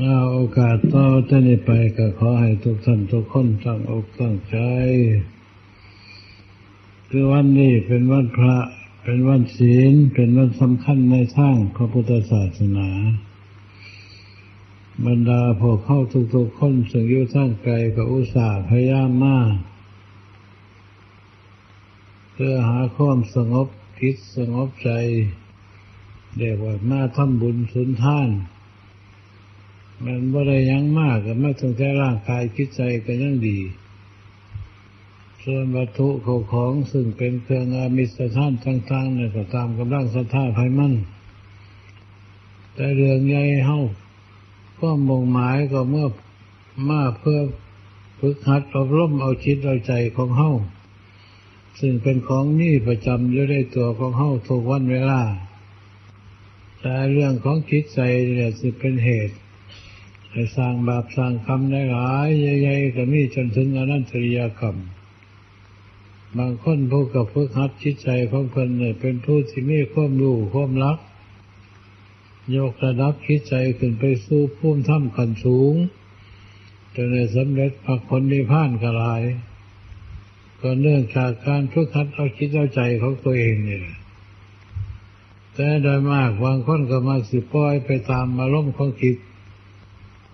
เอาโอกาสต่อจานี้ไปก็ขอให้ทุกท่านทุกคนตั้งอกตั้งใจ คือวันนี้เป็นวันพระ เป็นวันศีล เป็นวันสำคัญในทางพระพุทธศาสนา บรรดาพวกเข้าทุกๆคนซึ่งอยู่ทางไกลก็อุตส่าห์พยายามมาเพื่อหาความสงบคิดสงบใจเรียกว่ามาทำบุญสุนท่าน มันบ่ได้ยังมากก็ไม่ต้องแค่ร่างกายคิดใจก็ยังดี ส่วนวัตถุเขาของซึ่งเป็นเครื่องอามิสถานต่างๆเนี่ยก็ตามกำลังศรัทธาภัยมั่นแต่เรื่องใหญ่เฮาก็มุ่งหมายก็เมื่อมาเพื่อฝึกหัดอบรมเอาจิตเอาใจของเฮาซึ่งเป็นของนี่ประจำอยู่ในตัวของเฮาทุกวันเวลา แต่เรื่องของจิตใจเนี่ยสิเป็นเหตุ ให้สร้างบาปสร้างกรรมได้หลายใหญ่ๆก็มีจนถึงอนันตริยกรรม บางคนผู้กับฝึกหัดจิตใจของเพิ่นเนี่ยเป็นผู้ที่มีความรู้ความรัก ยกระดับจิตใจขึ้นไปสู่ภูมิธรรมขั้นสูงจนได้สำเร็จพระผลนิพพานกลาย ก็เนื่องจากการฝึกหัดเอาจิตเอาใจของตัวเองเนี่ยแต่โดยมากบางคนก็มาสิปล่อยไปตามอารมณ์ของจิต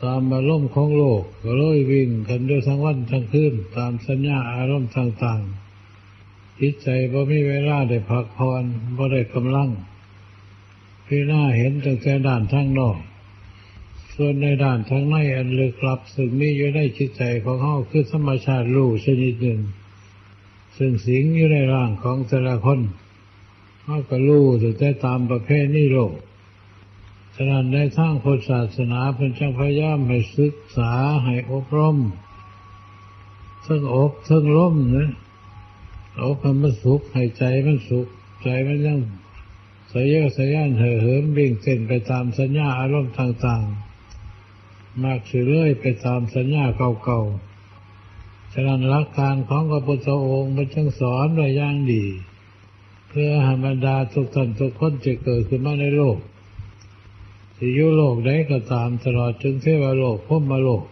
ตามอารมณ์ของโลกก็เลยวิ่งกันด้วยทั้งวันทั้งคืนตามสัญญาอารมณ์ต่างๆจิตใจบ่มีเวลาได้พักผ่อนบ่ได้กำลังพี่หน้าเห็นตั้งแต่ด้านทางนอก ส่วนในด้านทางในอันลึกลับซึ่งมีอยู่ในจิตใจของเขาคือธรรมชาติรู้ชนิดหนึ่ง ซึ่งสิงอยู่ในร่างของแต่ละคนเขาก็รู้แต่ตามประเภทนี้โลก ฉะนั้นในทางพุทธศาสนาเป็นจังพยายามให้ศึกษาให้อบรมทั้งอกทั้งล้มนะอกให้มันสุขให้ใจมันสุข ใจมันยังสยะสยานเห่อเหิมวิ่งเส้นไปตามสัญญาอารมณ์ต่างๆ มากสิเรื่อยไปตามสัญญาเก่าๆ ฉะนั้นหลักการของพระพุทธองค์มันจึงสอนไว้อย่างดี เพื่อให้บรรดาทุกท่านทุกคนจะเกิดขึ้นมาในโลก ที่อยู่โลกใดก็ตามตลอดจนเทวโลกพรหมโลก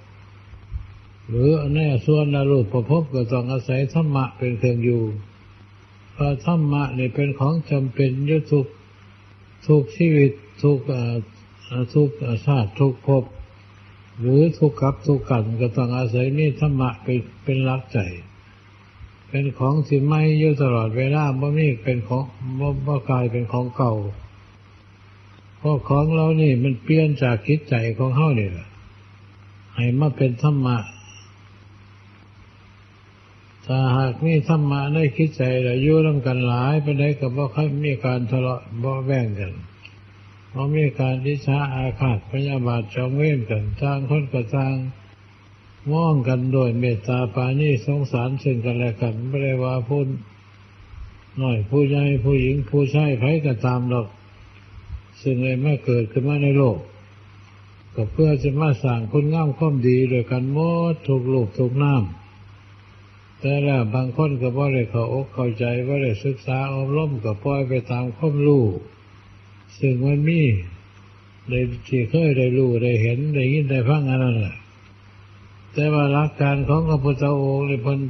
หรือแน่ส่วนนรกประพบก็ต้องอาศัยธรรมะเป็นเครื่องอยู่เพราะธรรมะนี่เป็นของจำเป็นยุทุกทุกชีวิตทุกทุกชาติทุกภพหรือทุกกับทุกกันก็ต้องอาศัยนี่ธรรมะเป็นเป็นหลักใจ เป็นของที่ไม่อยู่ตลอดเวลาบ่มีเป็นของบ่บ่กลายเป็นของเก่า เพราะของเรานี่มันเปลี่ยนจากคิดใจของเฮานี่แหละให้มาเป็นธรรมะถ้าหากมีธรรมะในคิดใจแล้วอยู่ร่วมกันหลายไปได้กับว่าค่อยมีการทะเลาะบ่แบ่งกันเพราะมีการดิชาอาฆาตพยาบาทจองเว้นกันต่างคนก็ต่างมองกันโดยเมตตาปานีสงสารซึ่งกันและกันไม่ได้ว่าพูดหน่อยผู้ใหญ่ผู้หญิงผู้ชายไผก็ตามหรอก ซึ่งเลยไม่เกิดขึ้นมาในโลก ก็เพื่อจะมาสั่งคุณงามความดีโดยกันหมดถูกลูกถูกน้ำแต่ละบางคนก็บ่ได้เข้าอกเข้าใจบ่าได้ศึกษาอบรมก็ปล่อยไปตามความรู้ซึ่งมันมีได้ที่เคยได้รู้ได้เห็นได้ยินได้ฟังอันนั้นแหละแต่ว่าหลักการของพระพุทธองค์เลยเพิ่น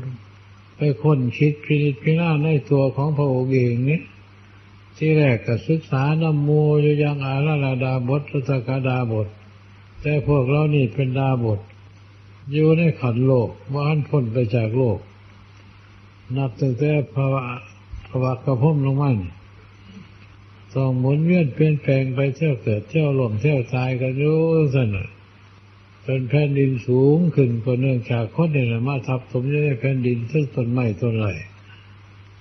ไปค้นคิดพิจิตพิจารณาในตัวของพระองค์เองนี่ ที่แรกก็ศึกษานโมอยู่ยังอาราลาดาบทรุตกาดาบท แต่พวกเรานี่เป็นดาบท อยู่ในขันโลกว่านพ้นไปจากโลก นับตั้งแต่ภาวะภาวะกระพุ่มลงมันต้องหมุนเวียนเปลี่ยนแปลงไปเที่ยวเกิดเที่ยวหลงเที่ยวตายกันอยู่สนจนแผ่นดินสูงขึ้นก็เนื่องจากคนเนี่ยมาทับถมอยู่ในแผ่นดินซึ่งต้นไม้ต้นไร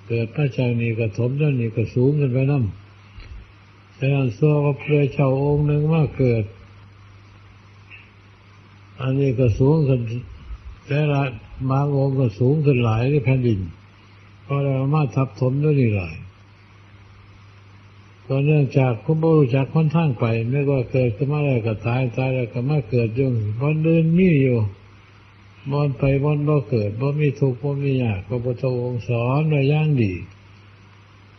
เกิดพระเจ้านี่ก็ถมแล้วนี่ก็สูงขึ้นไปน้ำฉะนั้นซัวว่าพระเจ้าองค์หนึ่งมาเกิด อันนี้ก็สูงขึ้นแต่ละบางองค์ก็สูงขึ้นหลายในแผ่นดินเพราะเรามาทับถมด้วยนี่หลายก็เนื่องจากคุณบรู้จักค่อนทางไปไม่ว่าเกิดขึ้นมาแล้วก็ตายตายแล้วก็มาเกิดยุ่งบนเดินมีอยู่ บนไปบนบ่เกิดบ่มีทุกข์บ่มียากพระพุทธองค์สอนไว้ย่างดี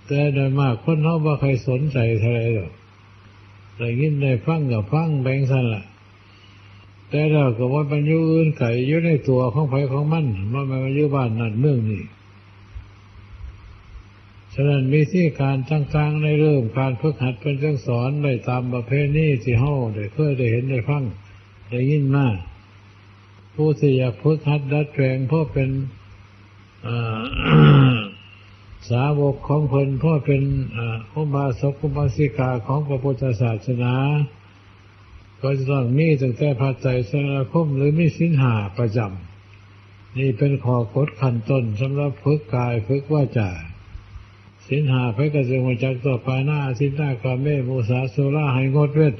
แต่โดยมากคนเขาบ่ใครสนใจเท่าไรหรอกได้ยินได้ฟังกับฟังแบ่งสันละแต่เราก็ว่ามันอยู่อื่นไก่อยู่ในตัวของไผของมันว่ามันอยู่บ้านนั่นเมืองนี่ฉะนั้นมีที่การต่างๆในเริ่มการฝึกหัดเป็นเรื่องสอนได้ตามประเพณีที่เฮาได้เคยได้เห็นได้ฟังได้ยินมา ผู้ที่อยากฝึกหัดดัดแปลงเพราะเป็นสาวกของคนเพราะเป็นอุบาสกอุบาสิกาของพระพุทธศาสนาก็จะต้องมีตั้งแต่พระใจสนาคมหรือมีสินหาประจำนี่เป็นขอกฎขั้นต้นสำหรับฝึกกายฝึกว่าจาสินหาพระกจะมาจากต่อไปหน้าสินหน้ากาเมมุสาโซล่าให้งดเวท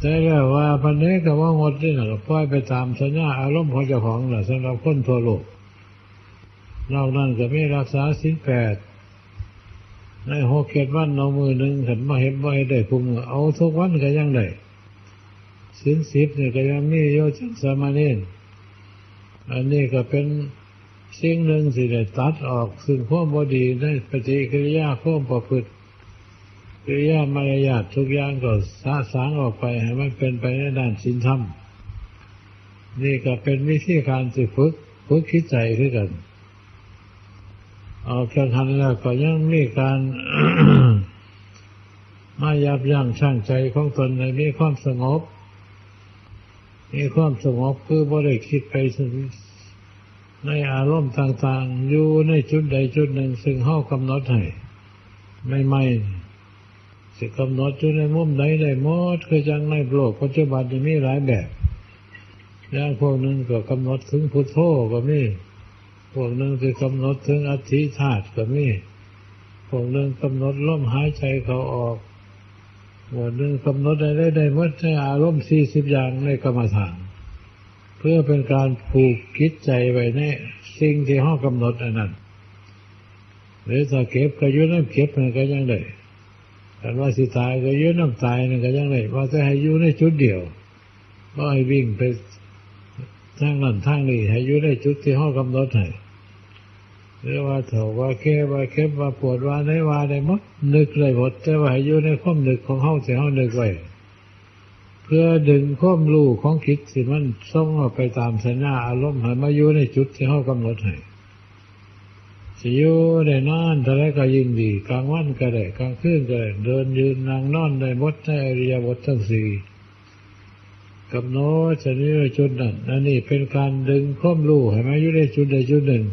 แต่แล้วว่าพันนี้ก็ว่างดนี่นะก็ปล่อยไปตามสัญญาอารมณ์ของเจ้าของแหละสำหรับคนทั่วโลกนอกนั้นก็ไม่รักษาสินแปดในหกเกตวันเอามือหนึ่งขันมาเห็นว่าได้คุมเอาทุกวันก็ยังได้สินสิบเนี่ยก็ยังมีโยจังสมาเนนอันนี้ก็เป็นสิ่งหนึ่งสิได้ตัดออกซึ่งข้อมบดีในปฏิกิริยาข้อมประพฤติ กิริยามารยาททุกอย่างก็สะสางออกไปให้มันเป็นไปในด้านสินธรรม นี่ก็เป็นวิธีการสิฝึกฝึกคิดใจขึ้นกันออกจากทันแล้วก็ยังมีการมายับยั้งช่างใจของตนในมีความสงบ มีความสงบคือบ่ได้คิดไปในอารมณ์ต่างๆ อยู่ในจุดใดจุดหนึ่ง ซึ่งเฮากำหนดให้ไม่ไม่ สิกำหนดอยู่ในมุมใดได้หมดคือจังในโลกปัจจุบันจะมีหลายแบบอย่างพวกนึงก็กำหนดถึงพุทโธก็มีพวกหนึ่งคือกำหนดถึงอธิธาตุก็มีพวกหนึ่งกำหนดลมหายใจเขาออกพวกหนึ่งกำหนดได้ได้ได้วัดในอารมณ์สี่สิบอย่างในกรรมฐานเพื่อเป็นการผูกคิดใจไว้ในสิ่งที่ห้องกำหนดอันนั้นหรือถ้าเก็บก็ยุ่น้ำเก็บมันก็ยังได้ แต่ว่าสิตายก็ยุ่น้ำตายนั่นก็ยังได้ว่าจะให้อยู่ในจุดเดียวก็ให้วิ่งไปทางนั้นทางนี้ให้อยู่ในจุดที่ห้องกำหนดให้หรือว่าเถาว่าแค่ว่าเข้มว่าปวดว่าในว่าในมดนึกเลยหมดแต่ว่าให้อยู่ในความนึกของเฮาที่เฮานึกไว้เพื่อดึงความรู้ของคิดสิมันส่งออกไปตามสัญญาอารมณ์ให้มาอยู่ในจุดที่เฮากำหนดให้ สิอยู่ได้นอนแต่ละก็ยิ่งดี กลางวันก็ได้กลางคืนก็ได้เดินยืนนั่งนอนได้หมดในอริยบททั้งสี่กำหนดจะนี้จุดนั้นนั่นนี่เป็นการดึงความรู้ให้มาอยู่ในจุดใดจุดหนึ่ง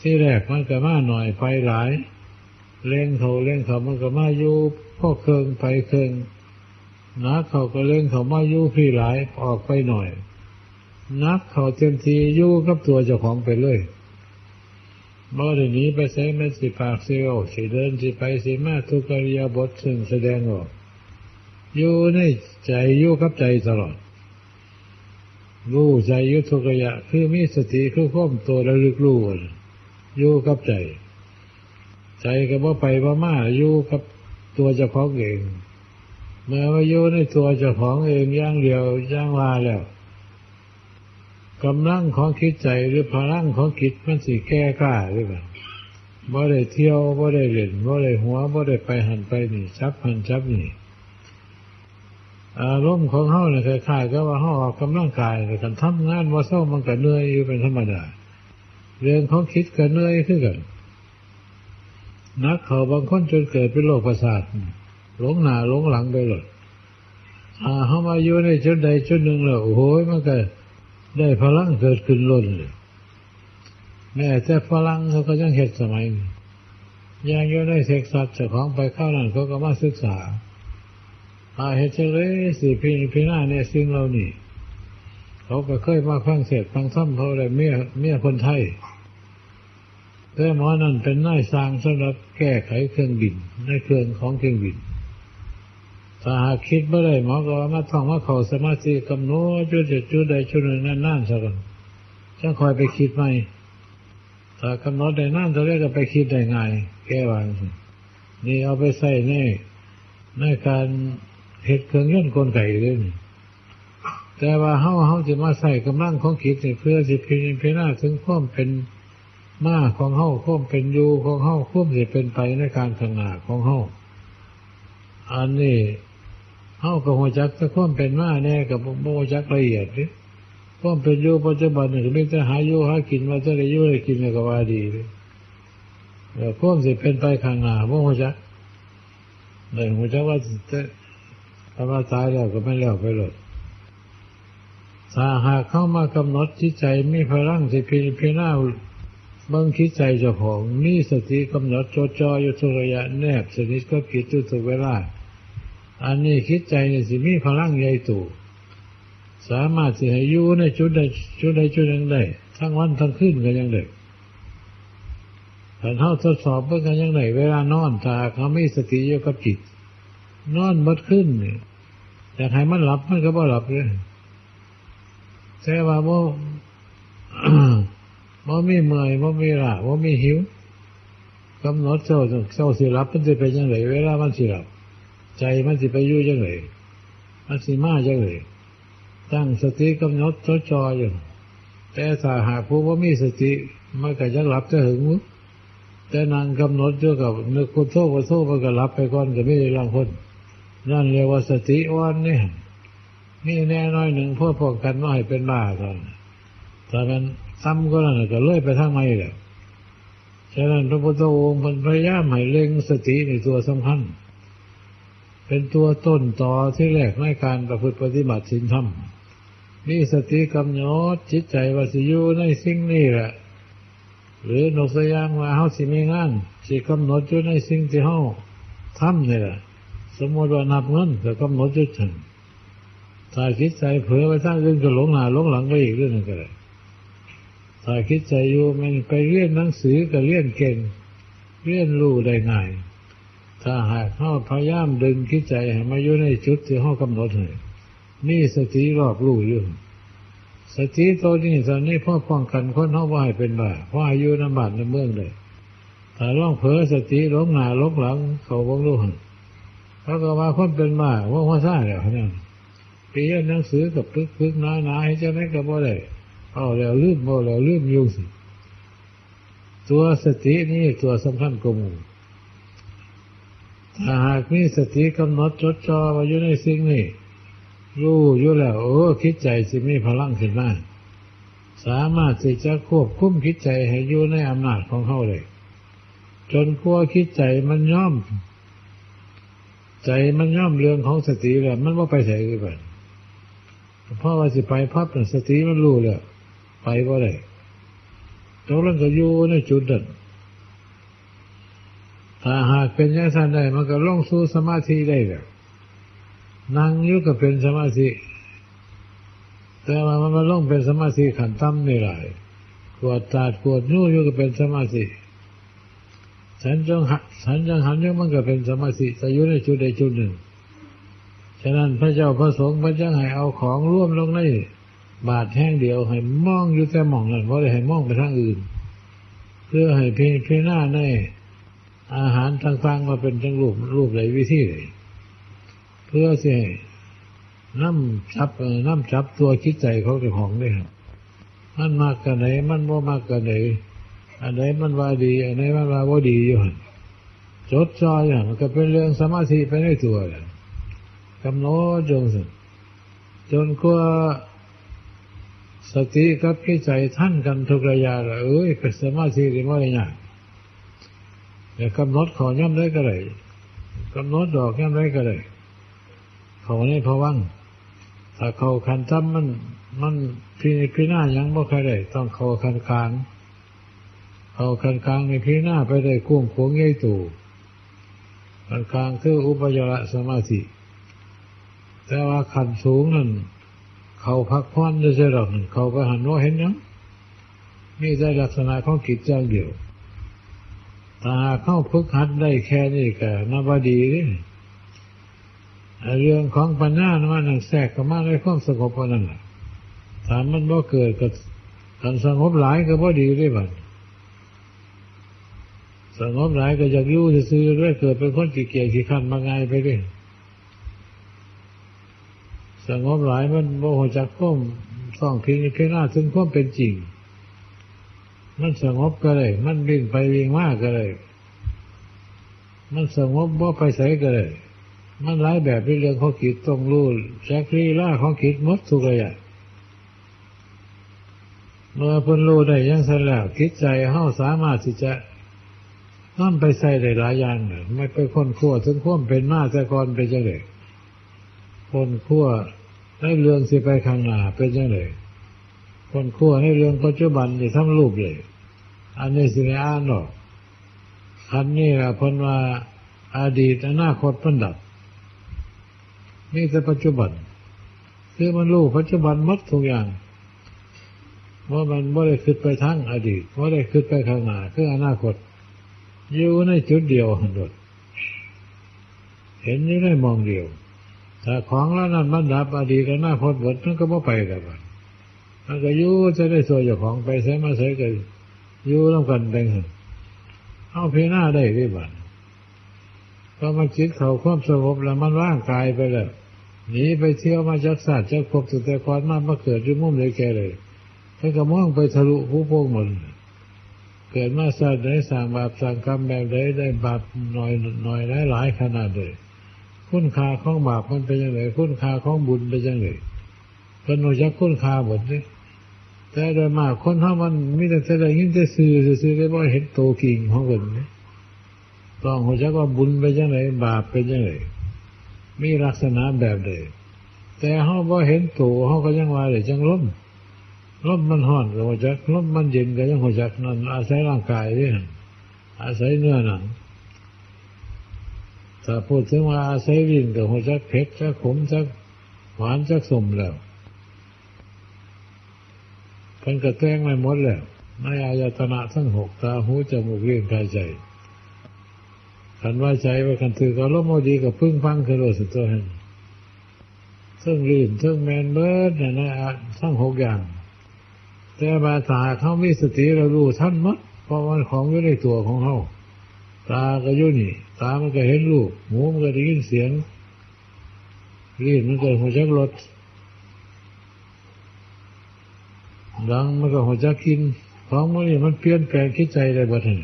ที่แรกมันก็มาหน่อยไฟหลายเล่งเขาเล่งเขามันก็มาอยู่พ่อเคืองไฟเคืองนักเขาก็เล่งเขามาอยู่พี่หลายออกไปหน่อย นักเขาเต็มทีอยู่กับตัวเจ้าของไปเลย มื่อเดี๋ยวนี้ไปใช้เม็ดสิปากสิโอสิเดินสิไปสิมาทุกริยาบทซึ่งแสดงออกอยู่ในใจอยู่กับใจตลอดรู้ใจยุทุกระยะ คือมีสติคือข้อมตัวระลึกรู้อยู่กับใจ ใจก็บ่ไปบ่มาอยู่กับตัวเจ้าของเอง เมื่อว่าอยู่ในตัวเจ้าของเองย่างเดียวย่างว่าแล้ว กำลังของคิดใจหรือพลังของคิดมันสิแก้กล้าหรือเปล่าบ่ได้เที่ยวบ่ได้เล่นบ่ได้หัวบ่ได้ไปหันไปนี่ชับหันชับนี่อารมณ์ของเฮาเนี่ยคล้ายๆก็ว่าเฮาออกกำลังกายแต่กันทำงานว่าเศร้ามันก็เหนื่อยอยู่เป็นธรรมดาเรื่องของคิดก็เหนื่อยขึ้นกันนักเขาบางคนจนเกิดเป็นโรคประสาทหลงหน้าหลงหลังไปหมดอ่าเขามาอยู่ในชุดใดชุดหนึ่งแล้วโอ้โหมันก็ ได้พลังเกิดขึ้นล้นเลยแม้แต่พลังเขาก็ยังเห็ดสมัยนี้ยังอยู่ในเซ็กซัสเจ้าของไปเข้านั่นเขาก็มาศึกษาอาเหตุเฉลยสิพี่พี่หน้าเนี่ยสิ่งเรานี่เขาก็เคยมาฟังเสร็จฟังซ้ำเขาเลยเมียเมียคนไทยแต่หมอนั่นเป็นนายสร้างสำหรับแก้ไขเครื่องบินในเครื่องของเครื่องบิน ถ้าหากคิดไม่ได้หมอก็มาท่องว่าเขาสมาธิกำหนดจุดจุดใดจุดหนึ่งนั่นนั่นสักคนจะคอยไปคิดไหมถ้ากำหนดได้นั่นจะเรียกก็ไปคิดได้ไงแก้วางนี่เอาไปใส่ในในการเหตุเครื่องย่นกลไกเลยแต่ว่าเฮาเฮาจะมาใส่กำลังของคิดเพื่อสิพิจารณาถึงความเป็นมาของเฮาความเป็นอยู่ของเฮาความสิเป็นไปในการขนาของเฮาอันนี้ เฮากับหัวจักแต่ความเป็นมาแน่กับบ่หัวจักละเอียดเด้ความเป็นอยู่ปัจจุบันนี่ก็มีแต่หาอยู่หากินมาจะได้อยู่ได้กินก็ว่าดีเลยความสิเป็นไปข้างหน้าบ่หัวจักได้หัวจักว่าจะถ้าว่าตายแล้วก็ไม่แล้วไปหรอกถ้าหากเข้ามากำหนดจิตใจมีพลังสิพิพิจารณาเบิ่งคิดใจเจ้าของมีสติกำหนดจดจ่ออยู่ทุกระยะแนบสนิทก็คิดทุกเวลา อันนี้คิดใจนี่สิมีพลังใหญ่ตู่สามารถสิให้อยู่ในจุดใดจุดใดจุดหนึ่งได้ทั้งวันทั้งคืนก็ยังได้ถ้าเท่าทดสอบเพื่อกันยังไงเวลานอนถ้าเขาไม่สติอยู่กับจิต นอนมดขึ้นเนี่ยอยากให้มันหลับมันก็บ่หลับเลยแต่ว่าบ่บ่มีเมื่อยบ่มีล้าบ่มีหิวกำหนดเจ้าเจ้าสิหลับมันจะเป็นยังไงเวลามันสิหลับ ใจมันสิไปยู่ยังไงมันสิมาจังไงตั้งสติกำหนดจดจ่ออยู่ แต่ถ้าหากผู้ว่ามีสติมันก็จะหลับจะหึงมุแต่นางกำหนดเจ้ากับนึกคนโทษคนโทษมันก็หลับไปก่อนก็ไม่ได้ร่างคนนั่นเรียกว่าสติอ่อนเนี่ยนี่แน่น้อยหนึ่งเพื่อป้องกันไม่ให้เป็นบ้าก่อนถ้ามันซ้ำก็นั่นก็เลื่อยไปทางไม่แหละฉะนั้นพระพุทธองค์พยายามให้เล็งสติในตัวสำคัญ เป็นตัวต้นต่อที่แรกในการประพฤติปฏิบัติศีลธรรมนี่สติกำหนดจิตใจว่าสิยูในสิ่งนี้แหละ หรือนกสยางว่าเฮาสิมีงานสิกำหนดอยู่ในสิ่งที่เฮาทำนี่แหละสมมติว่านับเงินก็กำหนดจุดถึงถ้าคิดใจเผลอไปทางอื่นก็หลงหน้าหลงหลังไปอีกเรื่องนึงก็ได้ถ้าคิดใจอยู่มันไปเรียนหนังสือก็เรียนเก่งเรียนรู้ได้ง่าย ถ้าหากเฮาพยายามดึงคิดใจให้มาอยู่ในจุดที่เฮากำหนดให้นี่สติรอบรู้อยู่สติตัวนี้ตอนนี้พ่อป้องกันคนเฮาว่าให้เป็นบ้าเพราะอายุน้ำบาดในเมืองเลยถ้าล่องเผลอสติหลงหน้าหลงหลัง เขาวงรู้หันเขาก็ว่าคนเป็นบ้าว่าว่าซ่าแล้วนั่นปีนหนังสือกับพึกพึกน้อยนาให้เจ้าแม่ก็บ่ได้เอาแล้วลืมบ่แล้วลืมยู่สิตัวสตินี่ตัวสำคัญกว่าหมู่ ถ้าหากมีสติกำหนดจดจ่อว่าอยู่ในสิ่งนี้รู้อยู่แล้วโอ้คิดใจสิมีพลังขึ้นมาสามารถที่จะควบคุมคิดใจให้อยู่ในอำนาจของเขาเลย จนกลัวคิดใจมันย่อม ใจมันย่อมเรื่องของสติแล้วมันว่าไปใส่กันเพราะว่าสิไปพับสติมันรู้แล้วไปว่าได้ตกลงก็อยู่ในจุดนั้น ถ้าหากเป็นอย่างนั้นได้มันก็ลงสู่สมาธิได้แบบนั่งอยู่ก็เป็นสมาธิ แต่ว่ามันมาลงเป็นสมาธิขันตั้มนี่หลายกวดตาดกวดนู่อยู่ก็เป็นสมาธิฉันจังหันฉันจังหันยังมันก็เป็นสมาธิแต่อยู่ในจุดใดจุดหนึ่ง ฉะนั้นพระเจ้าพระสงฆ์พระเจ้าให้เอาของร่วมลงในบาทแห้งเดียวให้มองอยู่แต่มองนั่นเพราะได้ให้มองไปทางอื่น เพื่อให้เพียงเพียงหน้าใน อาหารต่างๆมาเป็นจังรูปรูปไหนวิธีเพื่อสิน้ำจับน้ำจับตัวคิดใจเของเจ้าของได้ครับมันมากกันไหนมันว่ามากกันไหนอันไหนมันว่าดี อันไหนมันว่าว่าดีอยู่หันจดจ่ออย่างมันก็เป็นเรื่องสมาธิไปในตัวเลยกำหนดจงสิจนกว่าสติกับคิดใจท่านกันทุกระยะเลยเอ้ยเป็นสมาธิหรือว่าอะไรเนี่ย กำหนดขอย่ำได้ก็เลยกำหนดดอกย่ำได้ก็เลยขาในพวังถ้าเขาคันจำมันมันพิพิหน้ายังบ่ใครได้ต้องเขาคันคางเขาคันคางในพิหน้าไปได้กุ้งขวงใหญ่ตู่คันคางคืออุปยระสมาธิแต่ว่าขันสูงนั่นเขาพักผ่อนได้ใช่หรอกเขาก็หันว่าเห็นยังนี่ได้ลักษณะของกิจจ้างเดียวาเข้าพึกหัดได้แค่นี้ก็นับดีนี่เรื่องของปัญญามันแทรกเข้ามาในความสงบนั่นแหละถามมันบ่เกิดกับการสงบหลายก็บ่ดีด้วยบัดสงบหลายก็อยากยู่ซื้อด้วยเกิดเป็นคนขี้เกียจขี้ขันมาไงไปด้วยสงบหลายมันโมโหจักข้มต้องพิงพิจารณาถึงความเป็นจริง มันสงบก็เลย มันวิ่งไปวิ่งมากก็เลย มันสงบบ่ไปใส่ก็เลย มันหลายแบบในเรื่องของคิดต้องรู้แจ็ครีล่าของคิดมดทุกอย่างเมื่อพิ่นรู้ได้ยังสแล้วคิดใจเฮาสามารถที่จะนั่ไปใส่ได้หลายอย่างเนี่ยไม่ไปคนขั้วถึงขั้วเป็นมาแต่ก่อนเป็นจังเลยคนขั้วในเรื่องสิไปข้างหน้าเป็นจังเลย คนขั้วในเรื่องปัจจุบันนี่ทั้งรูปเลย อันนี้สิไม่อ่านหรอกคันนี้ละพนว่าอดีตอนาคตมันดับนี่แต่ปัจจุบัน คือมันรู้ปัจจุบันมัดทุกอย่างว่ามันไม่ได้คิดไปทั้งอดีตไม่ได้คิดไปข้างหน้าคืออนาคต อยู่ในจุดเดียวหันดดเห็นอยู่ในมองเดียวถ้าของแล้วนั้นมันดับอดีตอนาคตหมดมันก็ไม่ไปกับมัน มันก็อยู่จะได้สวนจากของไปใช้มาใช้กันอยู่ร่วมกันแบ่งเอาเพหน้าได้ด้วยบ้านพอมันจิตเขาความสงบแล้วมันว่างกายไปแล้วหนีไปเที่ยวมาจากศาสตร์จากพบสุดแต่ความมามาเกิดที่มุ่มเลยแกเลยถ้านก็มองไปทะลุผู้พวกหมดเกิดมาศาสตร์ได้สั่งบาปสั่งกรรมแบบใดได้บาปหน่อยหน่อยหลายหลายขนาดเลยคุณค่าของบาปมันเป็นยังไงคุณค่าของบุญเป็นยังไงเป็นหนูจักคุณค่าหมดเลย แต่โดยมากคนท่ามันมีแต่แสดงยิ่งจะซื้อซื้อได้บ่เห็นโตกิ่งของคนนี่ต้องหัวใจว่าบุญเป็นยังไงบาปเป็นยังไงมีลักษณะแบบใดแต่เขาบ่เห็นโตเขาก็ยังว่าเลยจังล้มล้มมันห่อนก็หัวจักลมมันเย็นก็ยังหัวจักนั่นอาศัยร่างกายเนี่อาศัยเนื้อหนังถ้าพูดถึงว่าอาศัยวินกับหัวจักเผ็ดจักขมจักหวานจักสมแล้ว เพิ่นกระแตงไม่หมดแล้วในอายตนะทั้งหกตาหูจมูกเลี้ยงกายใจขันว่าใจว่าขันถือก็ล้มโมดีกับพึ่งพังคือโลสุดตัวหันซึ่งลื่นซึ่งแมนเบิร์ดนะนะทั้งหกอย่าง แต่บาตาเขามีสติเรารู้ท่านมัดเพราะมันของอยู่ในตัวของเขาตาก็ยุ่นี่ ตามันก็เห็นรูปหูมันก็ได้ยินเสียงลื่นมันก็หัวใจรถ ดังมันก็หัวจะกินของมันนี่มันเปลี่ยนแปลงคิดใจได้บ่ทัน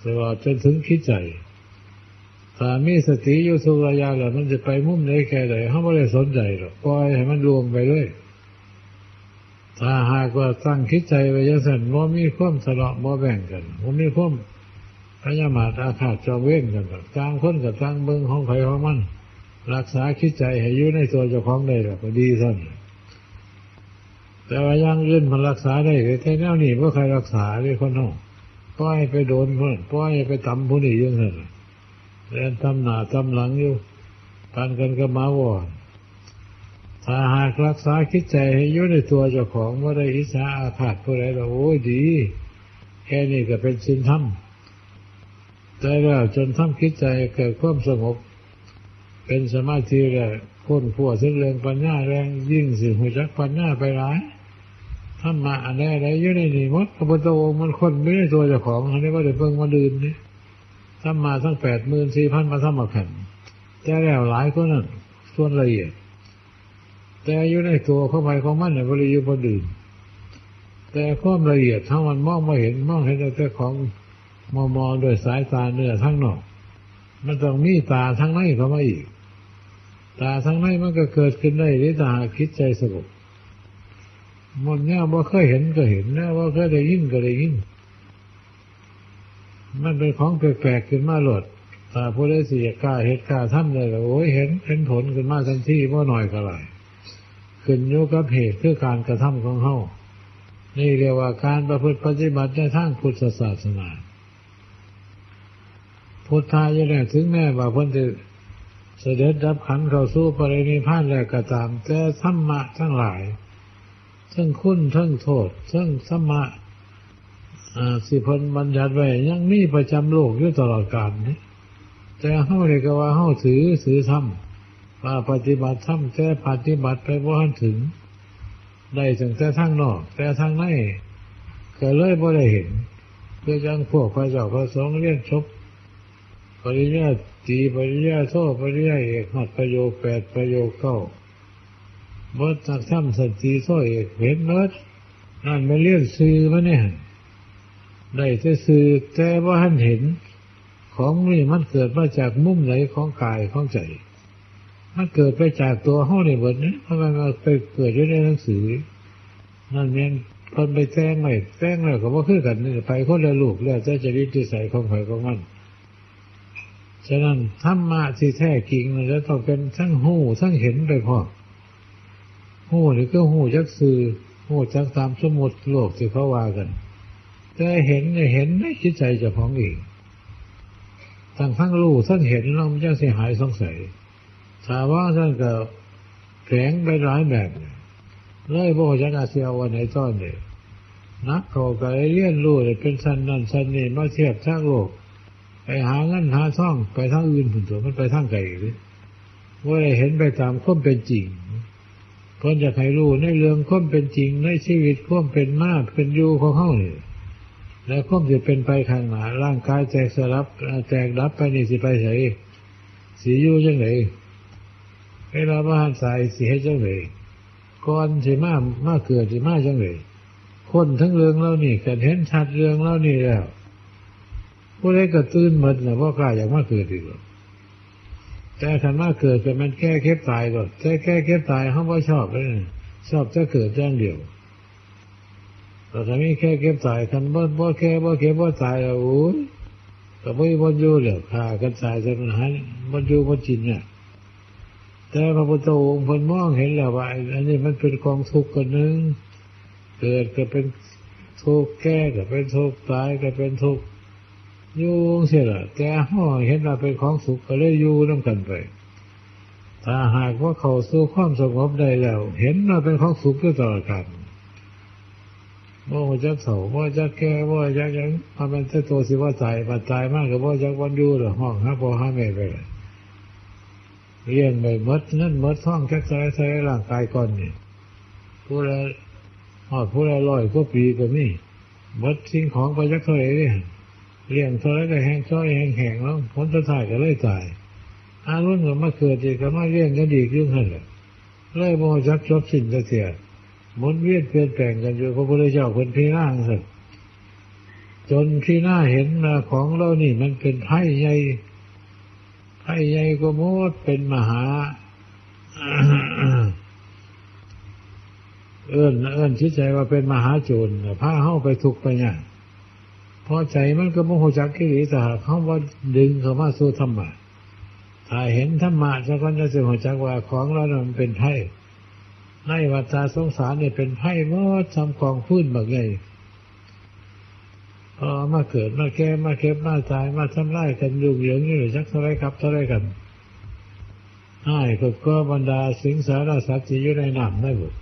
แต่ว่าจนถึงคิดใจถ้ามีสติอยู่สุรยาแล้วมันจะไปมุ่มไหนแค่ไหนเขาไม่ได้สนใจหรอกปล่อยให้มันรวมไปเลยถ้าหากว่าตั้งคิดใจไว้ยังสันว่ามีความสละบ่แบ่งกันว่ามีความพยามาตอาฆาตจองเว้นกันแบบต่างคนกับต่างเบิ้งของใครของมัน รักษาคิดใจให้อยู่ในตัวเจ้าของได้ก็ดีสั้น แต่ว่ายังอื่นมันรักษาได้แต่แนวนี้ว่าใครรักษาเลยคนน้องป้อยไปโดนคนป้อยไปตำผู้นี้ยังไงเรียนทำหน้าทำหลังอยู่ปันกันก็มาวอนถ้าหากรักษาคิดใจให้อยู่ในตัวเจ้าของว่าได้อิสาอาฆาตผู้ใดเราโอ้ยดี แค่นี้ก็เป็นสินธรรมแต่แล้วจนทำคิดใจเกิดความสงบ เป็นสมาธิแล้วพ้นผัวซึ่งเรื่องปัญญาแรงยิ่งสิหัวจักปัญญาไปหลาย ถ้ามาอะไรอะไรอยู่ในนี่มดพระพุทธองค์มันคนไม่ได้ตัวเจ้าของอันนี้ว่าเดี๋ยวเพิ่งมาดื่นนี่ถ้ามาทั้งแปดหมื่นสี่พันมาทำมาแข่งแต่แล้วหลายคนนั้นส่วนละเอียด แต่อยู่ในตัวเข้าไปของมันเนี่ยบริยุบดื่นแต่ความละเอียดทั้งมันมองไม่เห็นมองเห็นแต่ของมอมอโดยสายตาเนื้อทั้งนอก มันต้องมีตาทั้งในเข้ามาอีก ตาทั้งในมันก็เกิดขึ้นได้หรือตาคิดใจสงบ มันเนี่ยว่าเคยเห็นก็เห็นนะว่าเคยได้ยินก็ได้ยิน มันเป็นของแปลกๆขึ้นมาหลดตาผู้ได้เสียกล้าเหตุกล้าทำเลยโอ้ยเห็นเห็นผลขึ้นมาทันทีว่าหน่อยก็ไรขึ้นโยกับเหตุคือการกระทำของเขานี่เรียกว่าการประพฤติปฏิบัติในทางพุทธศาสนาพุทธายเนี่ยถึงแม้ว่าเพิ่นจะเสด็จดับขันเข้าสู้ปรินิพานแล้วก็ตาม แต่ธรรมะทั้งหลาย ทั้งคุณทั้งโทษทั้งสมะสิพนบัญญัติไว้ยังมีประจำโลกอยู่ตลอดกาลนี่แต่เขาเรียกว่าเขาถือถือธรรมว่าปฏิบัติธรรมแต่ปฏิบัติไปว่าถึง ได้ถึงแต่ทางนอก แต่ทางในก็เลยบ่ได้เห็นเพื่อยังพวกพระเจ้าพระสงฆ์เรียนชบปริญญาตีปริญญาโทปริญญาเอกหัดประโยคแปดประโยคเก้า บทจากทำสติโทเอกเห็นเมิดนั่นมาเรียกซื้อมาเนี่ยได้จะซื้อแต่ว่าท่านเห็น ของนี่มันเกิดมาจากมุมไหนของกายของใจ มันเกิดไปจากตัวห้องในบทนี้เพราะมันไปเกิดอยู่ในหนังสือ นั่นเองคนไปแจ้งไม่แจ้งแล้วก็ว่าคือกันนี่ไปคนละลูกแล้วจะจะริที่ใส่ของใครของมันฉะนั้นธรรมะที่แท้จริงมันจะต้องเป็นทั้งหูทั้งเห็นไปพอ หูนี่ก็หูจักสื่อหูจักตามสมุดโลกที่เขาว่ากัน แต่เห็นเนี่ยเห็นในจิตใจเจ้าของเองทั้งทั้งรู้ทั้งเห็นเราไม่จะเสียหายสงสัยถ้าว่าท่านก็แข็งไปหลายแบบเลยบอกจะน่าเสียวันไหนตอนเลยนักเขาก็เรียนรู้เลยเป็นสันนันสันนี่มาเทียบทั้งโลก ไปหาเงินหาท่องไปทางอื่นผุนตัวมันไปทางไกลเลยว่าได้เห็นไปตามข้อมเป็นจริง เพื่นจะให้รู้ในเรื่องข้อมเป็นจริงในชีวิตข้อมเป็นมากเป็นอยู่ของเขาเนี่ยแล้วข้อมจะเป็นไปข้างหน้าร่างกายแตกสลับแตกดับไปนี่สิไปไหนสีอยู่จังไหนเวลาบ้านสายสีให้จังไหนก่อนสิมามาเกิดสิมาจังไหนคนทั้งเรื่องเล่านี่กันเห็นชัดเรื่องเล่านี่แล้วผู้ใดก็ตื่นหมดนะเพราะกล้าอยากมาเกิดอีก แต่ขันมาเกิดก็มันแก้เก็บตายก่อนแก้แก้เก็บตายเขาไม่ชอบเลยชอบจะเกิดจ้างเดียวแต่ถ้ามีแค่เก็บตายคันบ่บ่แค่บ่เก็บบ่ตายแล้วโอ้ยก็ไม่บ่อยู่เดี๋ยวฆ่ากันตายจะมันหันบ่อยู่บ่จินเนี่ยแต่พระพุทธองค์พนมองเห็นแล้วว่าอันนี้มันเป็นกองทุกข์กันนึงเกิดก็เป็นทุกข์แก้ก็เป็นทุกข์ตายก็เป็นทุกข์ อยู่เสียละแต่ห่อเห็นว่าเป็นของสุขก็เลยอยู่น้ำกันไป ถ้าหากว่าเขาสู้ความสงบได้แล้ว เห็นว่าเป็นของสุขก็ต่อกันว่าจะเถาว่าจะแก่ว่าจะยังมาเป็นเตัวสิว่าตายมาตายมากกับว่าจะวันอยู่หรือห้องฮะพอห้าแม่ไปเลยเรียนไปมดนั่นมดท้องแค่ใส่ใส่ร่างกายก่อนนี่ผู้ละหอดผู้ละลอยก็ปีก็มีมดสิ่งของไปยักเท่าไหร่เนี่ย เลี้ยงเท่ไรก็แห้งช้อยแห้งแข็งแล้วผลสุดท้ายก็เลยตายอารุ่นก็มาเกิดอีกก็มาเลี้ยงกันอีกยุ่งหันเลยเลยโมจักจบสิ้นเสียมนเวียนเปลี่ยนแปลงกันอยู่พระพุทธเจ้าคนพี่นั่งสิจนพี่หน้าเห็นมาของเรานี่มันเป็นไพ่ใหญ่ไพ่ใหญ่ก็มดเป็นมหา เอื้อนเอื้อนชิดใจว่าเป็นมหาโจรพาเข้าไปทุกไปเนี่ย อใจมันก็โมโหจักกิริแต่เขาว่าดึงเขามาสู่ธรรมะถ้าเห็นธรรมะจะก็จะเสียหัวจักว่าของเราเนี่ยมันเป็นไพ่ในวัฏสงสารเนี่ยเป็นไพ่เมื่อทำกองพื้นแบบไงพอมาเกิดมาแก่มาเก็บมาตายมาทำไร่กันยุ่งเหยิงนี่หรือจักเท่าไรครับเท่าไรกันให้ก็ก็บรรดาสิงสารสัตว์ที่อยู่ในน้ำได้หมด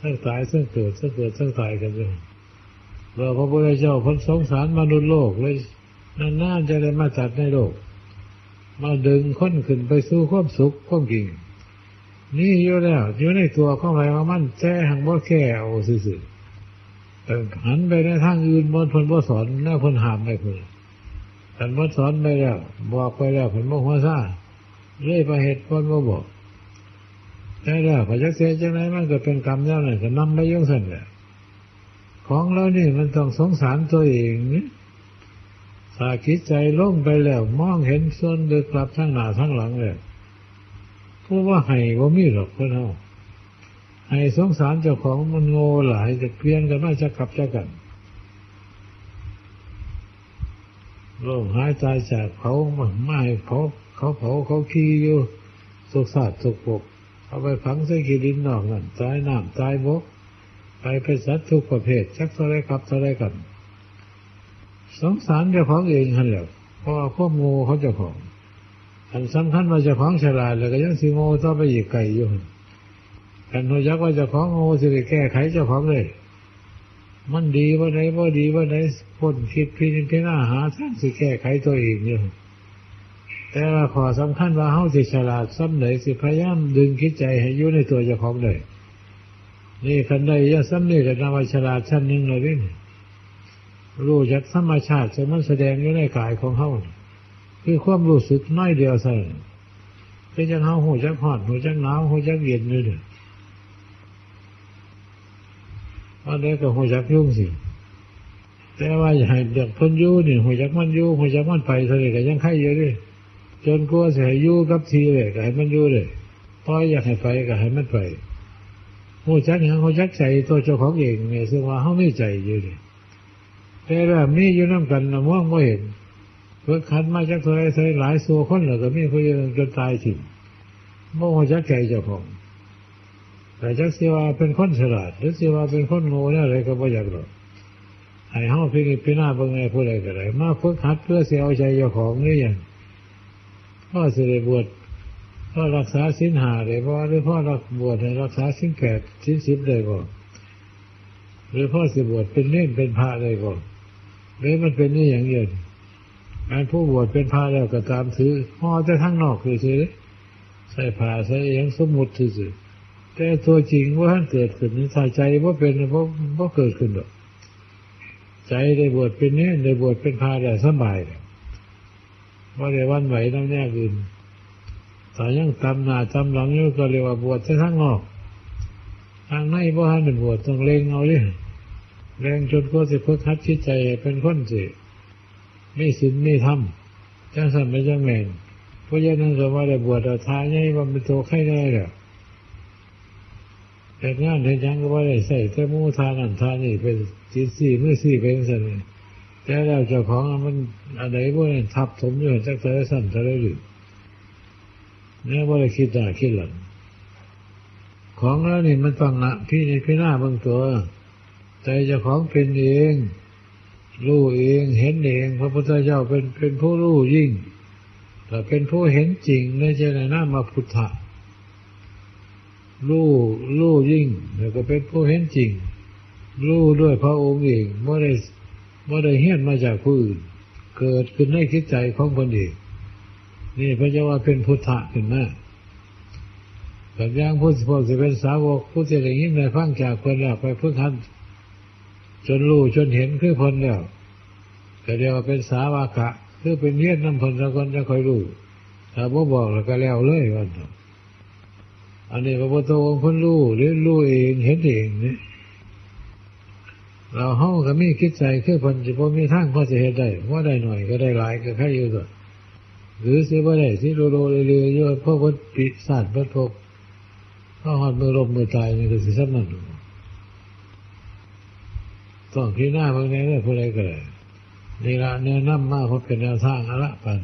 ทั้งตายทั้งเกิดทั้งเกิดทั้งตายกันเลย เราพระพุทธเจ้าพ้นสงสารมนุษย์โลกเลยนานๆจะได้มาจัดในโลก มาดึงค้นขึ้นไปสู่ความสุขความกิ่งนี่อยู่แล้วอยู่ในตัวของอะไรมามันแจ้หังบ่แค่เอาสื่อแต่หันไปในทางอื่นบนพนบ่สอนหน้าพนหามไม่เพื่อแต่บ่สอนไปแล้ว บอกไปแล้วผนบ่หัวซ่าเรื่อยไปเหตุพนบ่บอกได้แล้วพอจักเสียจังไรมันก็เป็นกรรมแล้วนั่นก็นำไปยุ่งสั่นแหละ ของเรานี่มันต้องสงสารตัวเองนี่สาคิดใจล่งไปแล้ว มองเห็นส่วนเดือกลับทั้งหน้าทั้งหลังเลยเพราะว่าให้ว่ามีหรอกเพื่อนเราให้สงสารเจ้าของมันโง่หลายจะเพี้ยนกันไมาจะขับจะกันโลกหายใจจากเขาไม่เขาเขาเผาเขาขี้อยู่สุกสาดสุกปกเอาไปฝังใส่ขี้ดินนอกนั่นตายน้ำตายบก ไปเป็นสัตว์ทุกประเภทชักเท่าไรครับเท่าไรกันสงสารเจ้าของเองหันแหละเพราะข้อมูเขาเจ้าของอันสำคัญว่าเจ้าของฉลาดแล้วก็ยังสิโง่ต่อไปอีกไก่อยู่กันหัวยักว่าเจ้าของโง่สิไปแก้ไขเจ้าของเลย มันดีว่าไหนว่าดีว่าไหนพ้นคิดพิจารณาหาทางสิแก้ไขตัวเองอยู่แต่ว่าขอสำคัญว่าเฮาสิฉลาดซ้ำไหนสิพยายามดึงคิดใจให้อยู่ในตัวเจ้าของเลย นี่คันใดยาซ้ำนี่กับนามฉลาชั้นหนึ่งเลยนี่รู้จักธรรมชาติจะมันแสดงอยู่ในกายของเขาคือความรู้สึกน้อยเดียวใส่คือจังเขาหูจักหอดหูจักหนาวหูจักเย็นเลยเนี่ยวันนี้ก็หูจักยุ่งสิแต่ว่าอย่าให้เด็กพ้นยู่นี่หัวจักมันยู่หัวจักมันไปเท่าไหร่ก็ยังไข่เยอะดิจนกลัวเสียยู่กับทีเลยก็ให้มันยู่เลยพออยากให้ไปก็ให้มันไป หัวจักอย่างหัวจักใจตัวเจ้าของเองเนี่ยซึ่งว่าเขาไม่ใจอยู่ดิแต่ว่ามีอยู่น้ำกันนะม่วงไม่เห็นเพื่อคันมาจากเท่าไรเท่หลายสัวคนเหลือก็มีผู้ยืนจนตายถิ่นโม่หัวจักใจเจ้าของ แต่จักเสียว่าเป็นคนฉลาดหรือเสียว่าเป็นคนโง่เนี่ยอะไรก็ไม่อยากหรอกให้เฮาพิจารณาบิ่งไงผู้ใดก็ได้มาฝึกหัดเพื่อเสียเอาใจเจ้าของนี่อย่างพ่อสิได้บวช พ่อรักษาศีลห้าได้บ่หรือพ่อรักบวชให้รักษาศีลแปดศีลสิบได้บ่หรือพ่อสิบวชเป็นเน่นเป็นพระได้บ่หรือมันเป็นนี่อย่างเดียวอันผู้บวชเป็นพระแล้วก็ตามถือพ่อจะทั้งนอกคือถือใส่ผ้าใส่อย่างสมมุติถือแต่ตัวจริงว่าท่านเกิดขึ้นในใจว่าเป็นเพราะเพราะเกิดขึ้นหรอกใจได้บวชเป็นเนี้ยได้บวชเป็นพาได้สบายว่าได้วันไหวน้ำแน่อื่น แต่ยังตำหน้าตำหลังอยู่ก็เรียกว่าบวชทั้งนอกทางในบ่ฮันบวชต้องเล่งเอาเลยแรงจนก็จะพึกคัดชิดใจเป็นคนสิไม่สินไม่ทำจังสันไม่จังแมงเพราะฉะนั้นก็ว่าได้บวชเอาทายให้ว่าเป็นโตไข่ได้แล้วแต่งานเห็นยังก็ว่าได้ใส่แต่มูทานันทานี่เป็นจีสี่มือสี่เป็นสันแต่แล้วเจ้าของมันอะไรพวกนั้นทับถมอยู่จากเธอสั่นเธอได้หรือ เนี่ยว่าได้คิดได้คิดหลังของแล้วนี่มันต้องละพี่ในพี่หน้าบางตัวใจจ้าของเป็นเองรู้เองเห็นเอง พระพุทธเจ้าเป็นเป็นผู้รู้ยิ่งแต่เป็นผู้เห็นจริงในใจในหน้ามาพุทธะรู้รู้ยิ่ง แล้วก็เป็นผู้เห็นจริงรู้ด้วยพระองค์เองไม่ได้ไม่ได้เฮี้ยนมาจากผู้อื่น เกิดขึ้นในคิดใจของคนเอง นี่พระเจ้าว่าเป็นพุทธะขึ้นมาแบบย่างผู้สิพจะเป็นสาวกผู้จะได้ยินได้ฟังจากคนแล้วไปพึ่งทันจนรู้จนเห็นคือพนแล้วก็เรียกว่าเป็นสาวากะ คือเป็นเฮี้ยนน้ำพนละคนจะคอยรู้ถ้าบ่บอกแล้วก็แล้วเลยวันอันนี้พระพุทธองค์คนรู้หรือรู้เองเห็นเองนี่เราเฮาก็มีคิดใจคือพันจิพมีทางพอจะเห็นได้ว่าได้หน่อยก็ได้หลายก็แค่อยู่ตัว หรือสิบ่ได้สิโลโลเรื่อยๆยพราะวัดปิศาสตร์วัดพกเพราะหอดมือลมมือตายนี่ก็สิสัมมันต้องพิจารณาบางแน่เลยผู้ใดก็ได้นี่ละเนี่ยน้ำมากเพราเป็นแนวทางอะละปัน